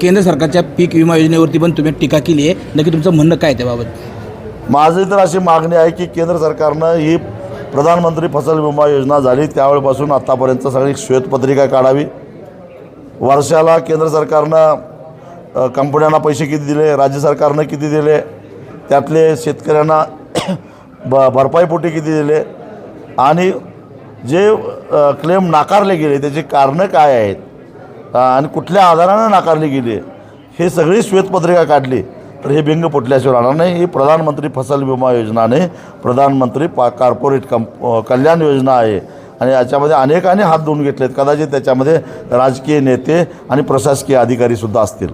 केंद्र सरकारच्या पीक विमा योजनेवरती पण तुम्ही टीका केली आहे. नक्की तुमचं म्हणणं काय त्याबाबत? माझी तर अशी मागणी आहे की केंद्र सरकारनं ही प्रधानमंत्री फसल विमा योजना झाली. त्यावेळेपासून आत्तापर्यंत सगळी श्वेतपत्रिका काढावी. वर्षाला केंद्र सरकारनं कंपन्यांना पैसे किती दिले राज्य सरकारनं किती दिले त्यातले शेतकऱ्यांना ब भरपाईपोटी किती दिले आणि जे क्लेम नाकारले गेले त्याची कारणं काय आहेत? आणि कुठल्या आधारानं नाकारली गेली? हे सगळी श्वेतपत्रिका काढली. तर हे भिंग फुटल्याशिवाय राहणार नाही. ही प्रधानमंत्री फसल विमा योजना नाही प्रधानमंत्री पा कॉर्पोरेट कंप कल्याण योजना आहे. आणि याच्यामध्ये अनेकांनी हात धुवून घेतलेत. कदाचित त्याच्यामध्ये राजकीय नेते आणि प्रशासकीय अधिकारीसुद्धा असतील.